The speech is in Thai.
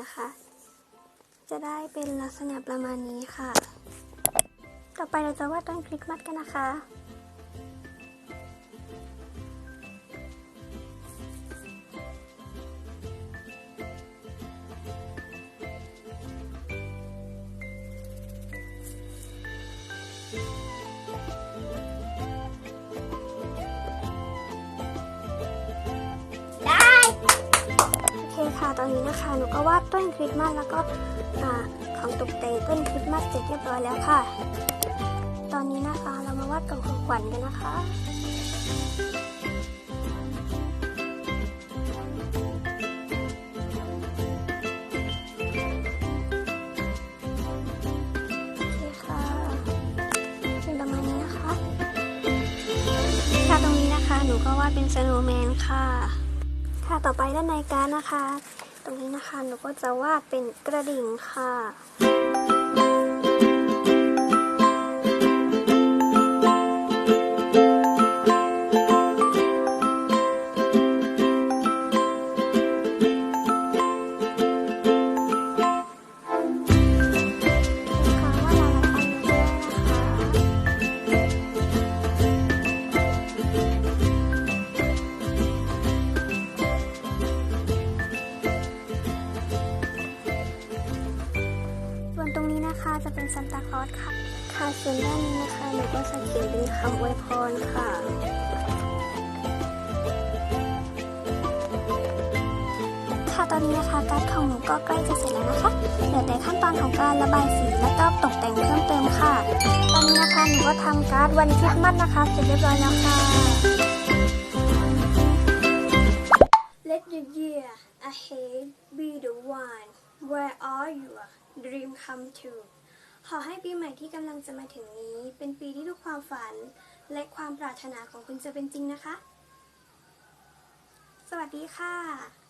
นะคะ จะได้เป็นลักษณะประมาณนี้ค่ะ ต่อไปเราจะวาดต้นคริสต์มาสกันนะคะโตอนนี้นะคะหนูก็วาดต้นคริสต์มาสแล้วก็ของตกแต่งต้นคริสต์มาสเสร็จเรียบร้อยแล้วค่ะ ตอนนี้นะคะเรามาวาดกล่องของขวัญกันนะคะค่ะตรงนี้นะคะ หนูก็วาดเป็นสโนว์แมนค่ะ ค่ะ ต่อไปด้านในการนะคะ ตรงนี้นะคะ หนูก็จะวาดเป็นกระดิ่งค่ะ คะจะเป็นซันตาคลอสค่ะ ค่ะส่วนด้านนี้นะคะหนูก็จะเขียนเป็นคำอวยพรค่ะค่ะตอนนี้นะคะการ์ดของหนูก็ใกล้จะเสร็จแล้วนะคะเหลือแต่ขั้นตอนของการระบายสีและก็ตกแต่งเพิ่มเติมค่ะ ตอนนี้นะคะหนูก็ทำการ์ดวันคริสต์มาสนะคะเสร็จเรียบร้อยแล้วค่ะ Let the year ahead be the one where all your dream come true ขอให้ปีใหม่ที่กำลังจะมาถึงนี้ เป็นปีที่ทุกความฝัน และความปรารถนาของคุณจะเป็นจริงนะคะ สวัสดีค่ะ